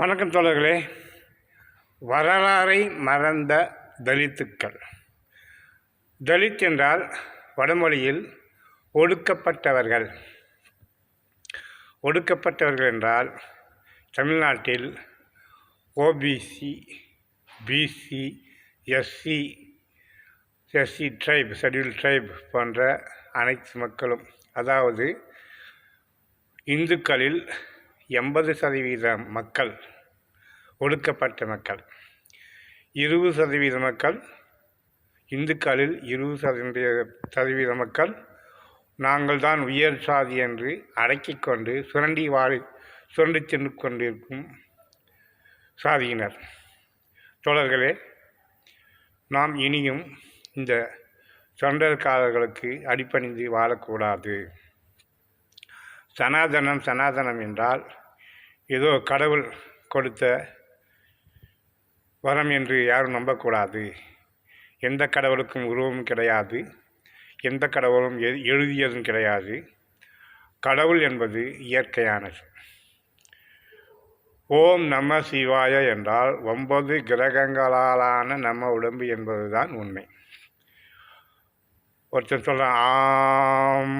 வணக்கம் தோழர்களே. வரலாறை மறந்த தலித்துக்கள். தலித் என்றால் வடமொழியில் ஒடுக்கப்பட்டவர்கள். ஒடுக்கப்பட்டவர்கள் என்றால் தமிழ்நாட்டில் OBC BC SC SC tribe schedule tribe போன்ற அனைத்து மக்களும் அதாவது இந்துக்களில் எண்பது சதவீத மக்கள் ஒடுக்கப்பட்ட மக்கள். இருபது சதவீத மக்கள் இந்துக்களில் இருபது சதவீத சதவீத மக்கள் நாங்கள் தான் உயர் சாதி என்று அடக்கிக் கொண்டு சுரண்டி வாழி சுரண்டி தின்று கொண்டிருக்கும் சாதியினர். தோழர்களே நாம் இனியும் இந்த தொண்டர்காரர்களுக்கு அடிப்பணிந்து வாழக்கூடாது. சனாதனம் சனாதனம் என்றால் ஏதோ கடவுள் கொடுத்த வரம் என்று யாரும் நம்பக்கூடாது. எந்த கடவுளுக்கும் உருவமும் கிடையாது. எந்த கடவுளும் எ எழுதியதும் கிடையாது. கடவுள் என்பது இயற்கையானது. ஓம் நம சிவாய என்றால் ஒன்பது கிரகங்களாலான நம்ம உடம்பு என்பதுதான் உண்மை. ஒருத்தர் சொல்கிறான் ஆம்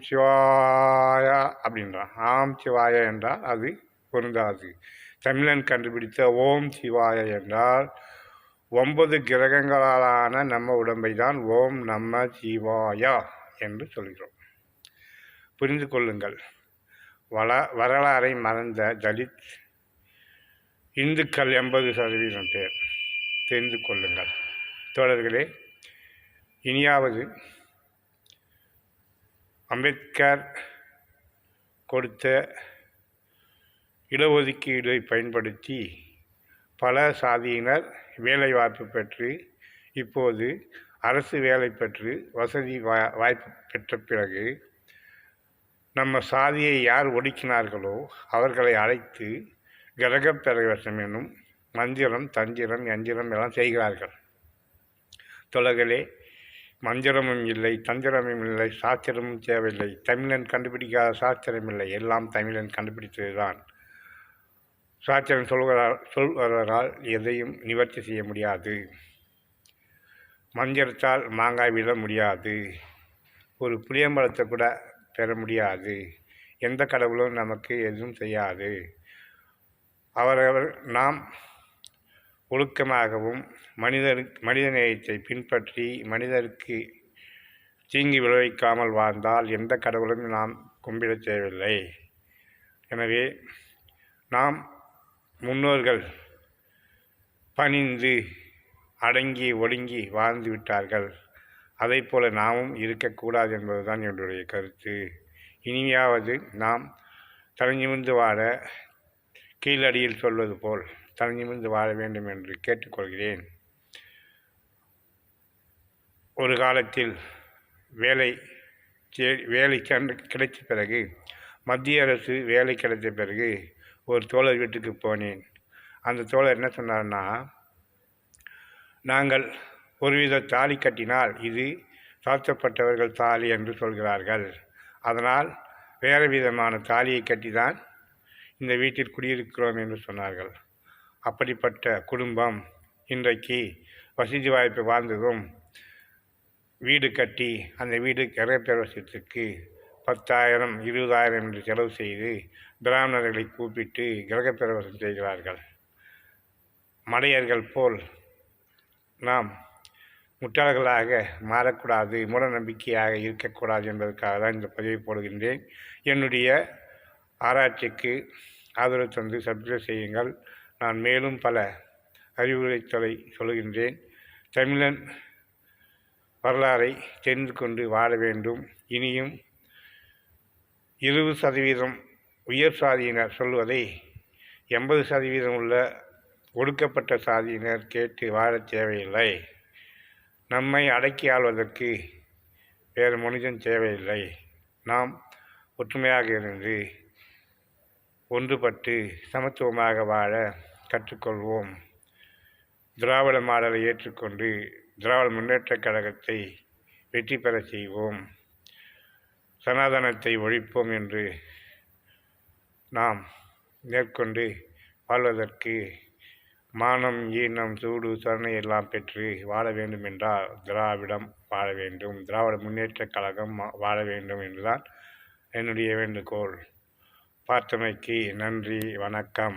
சிவாயா அப்படின்றான். ஆம் சிவாயா என்றால் அது பொருந்தாது. தமிழன் கண்டுபிடித்த ஓம் சிவாய என்றால் ஒன்பது கிரகங்களாலான நம்ம உடம்பை தான் ஓம் நம்ம சிவாயா என்று சொல்கிறோம். புரிந்து கொள்ளுங்கள். வள வரலாறை மறந்த தலித் இந்துக்கள் எண்பது சதவீதம் பேர். தெரிந்து கொள்ளுங்கள். தோழர்களே இனியாவது அம்பேத்கர் கொடுத்த இடஒதுக்கீடை பயன்படுத்தி பல சாதியினர் வேலைவாய்ப்பு பெற்று இப்போது அரசு வேலை பெற்று வசதி வா வாய்ப்பு பெற்ற பிறகு நம்ம சாதியை யார் ஒடுக்கினார்களோ அவர்களை அழைத்து கிரகப் பிரவேசம் எனும் மந்திரம் தந்திரம் யந்திரம் எல்லாம் செய்கிறார்கள். தொலகளே மந்திரமும் இல்லை தந்திரமும் இல்லை சாஸ்திரமும் தேவையில்லை. தமிழன் கண்டுபிடிக்காத சாஸ்திரம் இல்லை. எல்லாம் தமிழன் கண்டுபிடித்தது தான் சாத்திரம் சொல்கிறார் சொல்வதால் எதையும் நிவர்த்தி செய்ய முடியாது. மந்திரத்தால் மாங்காய் விட முடியாது. ஒரு புளியம்பழத்தை கூட பெற முடியாது. எந்த கடவுளும் நமக்கு எதுவும் செய்யாது. அவரவர் நாம் ஒழுக்கமாகவும் மனிதருக்கு மனித நேயத்தை பின்பற்றி மனிதருக்கு தீங்கு விளைவிக்காமல் வாழ்ந்தால் எந்த கடவுளும் நாம் கும்பிடத் தேவையில்லை. எனவே நாம் முன்னோர்கள் பணிந்து அடங்கி ஒடுங்கி வாழ்ந்து விட்டார்கள். அதை போல நாமும் இருக்கக்கூடாது என்பதுதான் என்னுடைய கருத்து. இனியாவது நாம் தலைநிமிர்ந்து வாழ கீழடியில் சொல்வது போல் தலைநிமிர்ந்து வாழ வேண்டும் என்று கேட்டுக்கொள்கிறேன். ஒரு காலத்தில் வேலை வேலை கிடைத்த பிறகு மத்திய அரசு வேலை கிடைத்த பிறகு ஒரு தோழர் வீட்டுக்கு போனேன். அந்த தோழர் என்ன சொன்னார்னா நாங்கள் ஒருவித தாலி கட்டினால் இது தாழ்த்தப்பட்டவர்கள் தாலி என்று சொல்கிறார்கள். அதனால் வேறு விதமான தாலியை கட்டி தான் இந்த வீட்டில் குடியிருக்கிறோம் என்று சொன்னார்கள். அப்படிப்பட்ட குடும்பம் இன்றைக்கு வசதி வாய்ப்பு வாழ்ந்ததும் வீடு கட்டி அந்த வீடு கிரகப்பிரவேசத்துக்கு பத்தாயிரம் இருபதாயிரம் என்று செலவு செய்து பிராமணர்களை கூப்பிட்டு கிரகப்பிரவேசம் செய்கிறார்கள். மடையர்கள் போல் நாம் முட்டாள்களாக மாறக்கூடாது மூட நம்பிக்கையாக இருக்கக்கூடாது என்பதற்காக தான் இந்த பதிவை போடுகின்றேன். என்னுடைய ஆராய்ச்சிக்கு ஆதரவு தந்து சப்ஸ்கிரைப் செய்யுங்கள். நான் மேலும் பல அறிவுரைத்தலை சொல்கின்றேன் தமிழன் வரலாறை தெரிந்து கொண்டு வாழ வேண்டும். இனியும் இருபது சதவீதம் உயர் சாதியினர் சொல்வதை எண்பது சதவீதம் உள்ள ஒடுக்கப்பட்ட சாதியினர் கேட்டு வாழத் தேவையில்லை. நம்மை அடக்கி ஆள்வதற்கு வேறு மனிதன் தேவையில்லை. நாம் ஒற்றுமையாக இருந்து ஒன்றுபட்டு சமத்துவமாக வாழ கற்றுக்கொள்வோம். திராவிட மாடலை ஏற்றுக்கொண்டு திராவிட முன்னேற்றக் கழகத்தை வெற்றி பெற செய்வோம். சனாதனத்தை ஒழிப்போம் என்று நாம் மேற்கொண்டு வாழ்வதற்கு மானம் ஈனம் சூடு சரணை எல்லாம் பெற்று வாழ வேண்டும் என்றால் திராவிடம் வாழ வேண்டும். திராவிட முன்னேற்றக் கழகம் வாழ வேண்டும் என்றுதான் என்னுடைய வேண்டுகோள். பார்த்தமைக்கு நன்றி வணக்கம்.